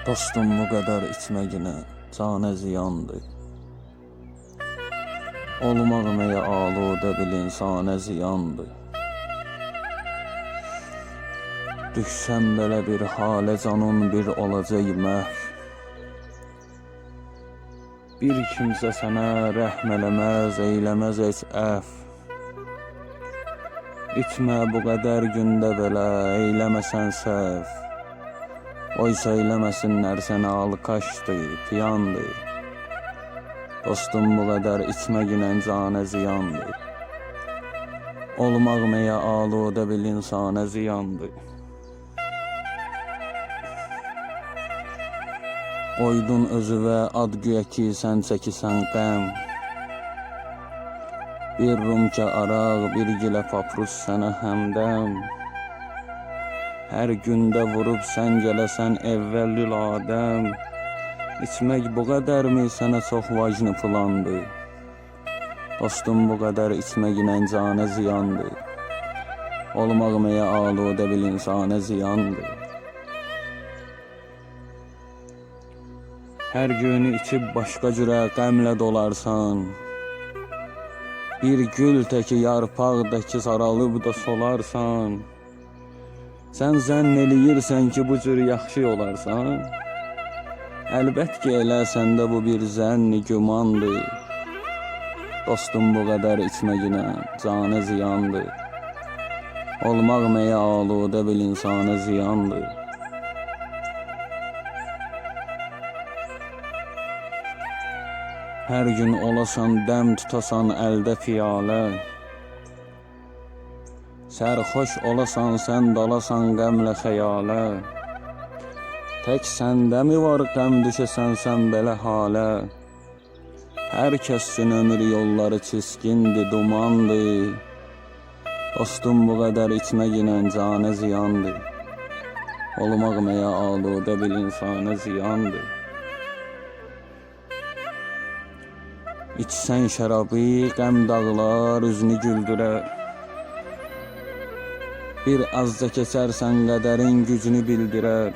Dostum bu qədər içməginə canə ziyandır. Olmaq məyə aludə bil insana ziyandır. Düşsəm belə bir halə canın bir olacaq məhv. Bir kimsə sənə rəhm eləməz, eyləməz heç əf. İtmə bu qədər gündə belə, eyləməsən səhv. Oysa eyləməsinlər sənə alkaşdır, piyandır. Dostum bu qədər içməginə canə ziyandır. Olmaq məyə aludə bil insana ziyandır. Oydun özüvə ad güya ki sən çəkisən qəm. Bir rumka araq, bir gilə paprus sənə həmdəm. Hər gündə vurub sən gələsən əvvəlül adəm. İçmək bu qədərmi sənə çox vacni plandır. Dostum bu qədər içməginə canə ziyandır. Olmaq məyə aludə bil insana ziyandır. Hər gün içib başqa cürə qəmlə dolarsan. Bir gül təki yarpaqdakı saralıb da solarsan. Sən zənn eləyirsən ki, bu cür yaxşı olarsan. Əlbət ki, elə səndə bu bir zənni gümandır. Dostum bu qədər içməginə canı ziyandır. Olmaq məyə aludə bil insana ziyandır. Hər gün olasan dəm tutasan əldə piyalə. Sərxoş olasan sən dalasan qəmlə xəyalə. Tək səndəmi var qəm düşəsən sən belə halə. Hər kəs üçün ömür yolları çiskindir, dumandır. Dostum bu qədər içməginə canə ziyandır. Olmaq məyə aludə bil insana ziyandır. İçsən şərabı, qəm dağlar, üzünü güldürər. Bir azca keçərsən qədərin gücünü bildirər.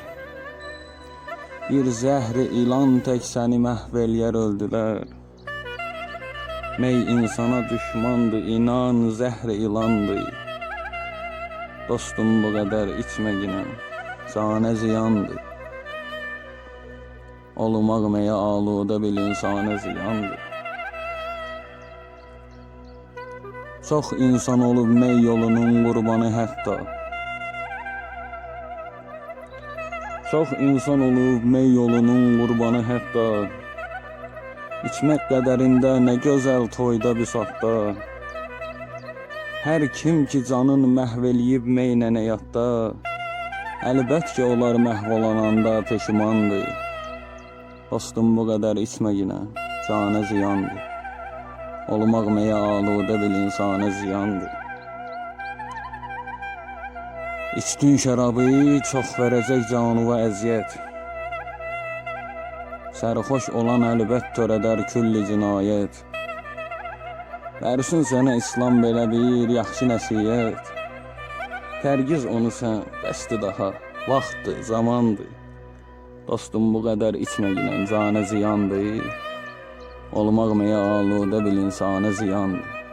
Bir zəhri ilan tək səni məhv eləyər öldülər. Mey insana düşmandır, inan zəhri ilandır. Dostum bu qədər içməginə canə ziyandır. Olmaq məyə aludə bil insana ziyandır. Çox insan olub mey yolunun qurbanı hətta. Çox insan olub mey yolunun qurbanı hətta. İçmək qədərində nə gözəl toyda bisatda. Hər kim ki canın məhv eləyib meynə həyatda. Əlbət ki onlar məhv olananda peşimandır. Dostum bu qədər içməginə canə ziyandır. Olmaq məyə aludə bil insana ziyandır. İçdin şərabı çox verəcək canıva əziyyət. Sərxoş olan əlbət törədər külli cinayət. Versin sənə İslam belə bir yaxşı nəsiyyət. Tərgiz onu sən, bəsdir daha, vaxtdır, zamandır. Dostum bu qədər içməginə canə ziyandır. Olmaq məyə aludə bil insana ziyandır.